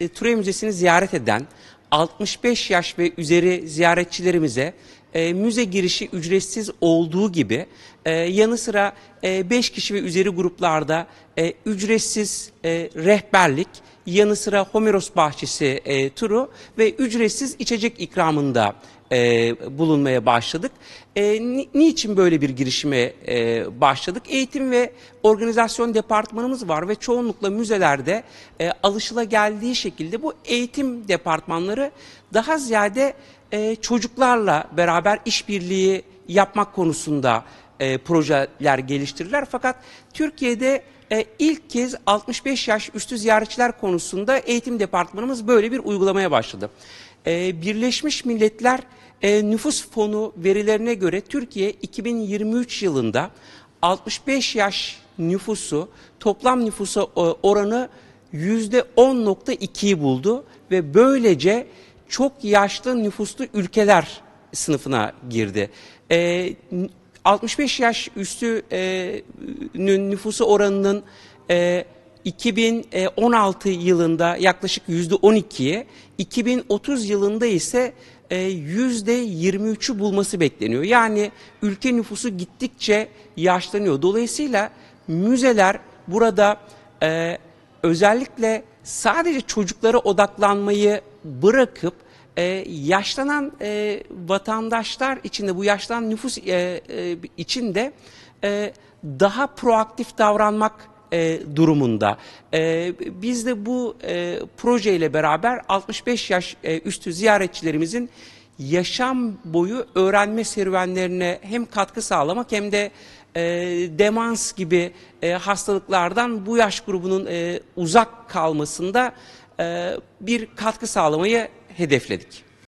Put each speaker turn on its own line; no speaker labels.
e, Ture Müzesi'ni ziyaret eden 65 yaş ve üzeri ziyaretçilerimize e, müze girişi ücretsiz olduğu gibi e, yanı sıra 5 kişi ve üzeri gruplarda e, ücretsiz e, rehberlik, yanı sıra Homeros Bahçesi e, turu ve ücretsiz içecek ikramında e, bulunmaya başladık. E, ni- niçin böyle bir girişime e, başladık? Eğitim ve organizasyon departmanımız var ve çoğunlukla müzelerde e, alışılageldiği şekilde bu eğitim departmanları daha ziyade e, çocuklarla beraber işbirliği yapmak konusunda e, projeler geliştirirler. Fakat Türkiye'de e, ilk kez 65 yaş üstü ziyaretçiler konusunda eğitim departmanımız böyle bir uygulamaya başladı. E, Birleşmiş Milletler e, Nüfus Fonu verilerine göre Türkiye 2023 yılında 65 yaş nüfusu toplam nüfusa e, oranı %10.2'yi buldu ve böylece çok yaşlı nüfuslu ülkeler sınıfına girdi. E, 65 yaş üstünün nüfusu oranının e, 2016 yılında yaklaşık %12'ye, 2030 yılında ise e, %23'ü bulması bekleniyor. Yani ülke nüfusu gittikçe yaşlanıyor. Dolayısıyla müzeler burada e, özellikle sadece çocuklara odaklanmayı bırakıp e, yaşlanan e, vatandaşlar içinde bu yaşlanan nüfus e, e, içinde e, daha proaktif davranmak e, durumunda. E, biz de bu e, projeyle beraber 65 yaş e, üstü ziyaretçilerimizin yaşam boyu öğrenme serüvenlerine hem katkı sağlamak hem de e, demans gibi e, hastalıklardan bu yaş grubunun e, uzak kalmasında e, bir katkı sağlamayı hedefledik.